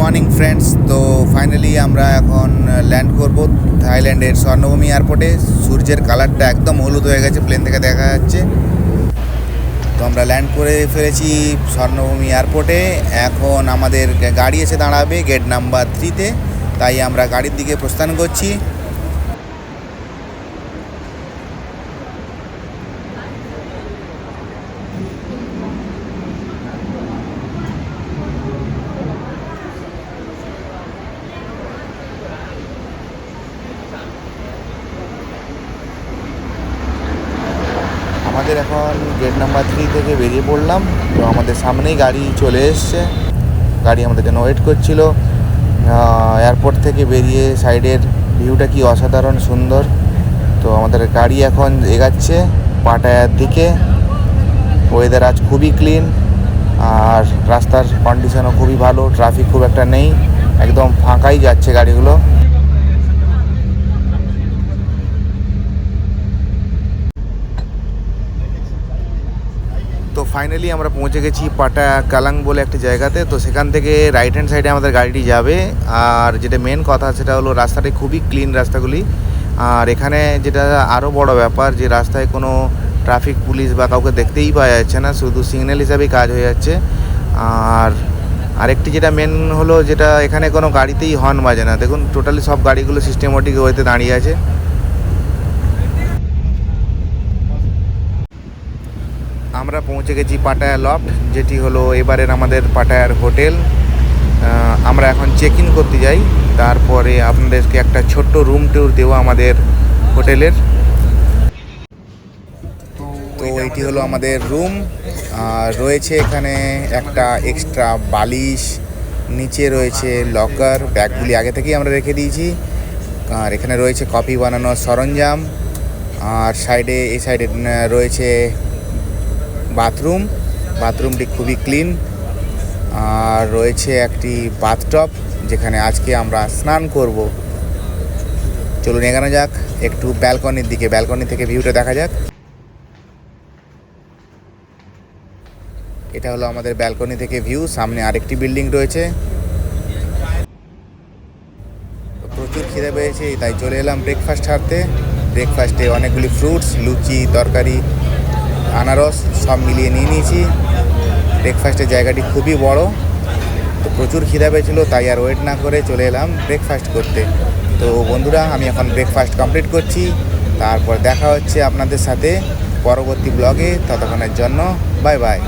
Morning friends তো finally আমরা এখন ল্যান্ড করব থাইল্যান্ডের স্বর্ণভূমি এয়ারপোর্টে সূর্যের কালারটা একদম হলুদ হয়ে গেছে প্লেন থেকে দেখা যাচ্ছে। তো আমরা ল্যান্ড করে ফেলেছি স্বর্ণভূমি এয়ারপোর্টে এখন আমাদের গাড়ি এসে দাঁড়াবে গেট নাম্বার থ্রিতে তাই আমরা গাড়ির দিকে প্রস্থান করছি। আমাদের এখন গেট নাম্বার থ্রি থেকে বেরিয়ে পড়লাম। তো আমাদের সামনেই গাড়ি চলে এসছে। গাড়ি আমাদের জন্য ওয়েট করছিল। এয়ারপোর্ট থেকে বেরিয়ে সাইডের ভিউটা কি অসাধারণ সুন্দর। তো আমাদের গাড়ি এখন এগাচ্ছে পাটায়ার দিকে। ওয়েদার আজ খুবই ক্লিন আর রাস্তার কন্ডিশনও খুবই ভালো ট্রাফিক খুব একটা নেই। একদম ফাঁকাই যাচ্ছে গাড়িগুলো। ফাইনালি আমরা পৌঁছে গেছি পাটা কালাং বলে একটা জায়গাতে। তো সেখান থেকে রাইট হ্যান্ড সাইডে আমাদের গাড়িটি যাবে। আর যেটা মেন কথা সেটা হলো রাস্তাটি খুবই ক্লিন রাস্তাগুলি। আর এখানে যেটা আরও বড় ব্যাপার, যে রাস্তায় কোনো ট্রাফিক পুলিশ বা কাউকে দেখতেই পাওয়া যাচ্ছে না, শুধু সিগন্যাল হিসাবেই কাজ হয়ে যাচ্ছে। আর আরেকটি যেটা মেন হলো, যেটা এখানে কোনো গাড়িতেই হর্ন বাজে না। দেখুন টোটালি সব গাড়িগুলো সিস্টেমেটিক ওয়েতে দাঁড়িয়ে আছে। আমরা পৌঁছে গেছি পাটায়া লফট যেটি হলো এবারের আমাদের পাটায়ার হোটেল। আমরা এখন চেক ইন করতে যাই। তারপরে আপনাদেরকে একটা ছোট্ট রুম ট্যুর দেবো আমাদের হোটেলের। তো এটি হলো আমাদের রুম আর রয়েছে এখানে একটা এক্সট্রা বালিশ নিচে রয়েছে লকার ব্যাগগুলি আগে থেকেই আমরা রেখে দিয়েছি। আর এখানে রয়েছে কফি বানানোর সরঞ্জাম। আর সাইডে এই সাইডে রয়েছে বাথরুম, বাথরুমটি খুবই ক্লিন। আর রয়েছে একটি বাথটপ যেখানে আজকে আমরা স্নান করব। চলুন এগানো যাক, একটু ব্যালকনির দিকে, ব্যালকনি থেকে ভিউটা দেখা যাক। এটা হলো আমাদের ব্যালকনি থেকে ভিউ, সামনে আরেকটি বিল্ডিং রয়েছে। প্রচুর খিদে পেয়েছে, তাই চলে এলাম ব্রেকফাস্ট ছাড়তে ব্রেকফাস্টে অনেকগুলি ফ্রুটস লুচি, তরকারি আনারস সব মিলিয়ে নিয়ে নিয়েছি। ব্রেকফাস্টের জায়গাটি খুবই বড়। তো প্রচুর খিদা পেয়েছিল, তাই আর ওয়েট না করে চলে এলাম ব্রেকফাস্ট করতে। তো বন্ধুরা, আমি এখন ব্রেকফাস্ট কমপ্লিট করছি। তারপর দেখা হচ্ছে আপনাদের সাথে পরবর্তী ব্লগে ততক্ষণের জন্য বাই বাই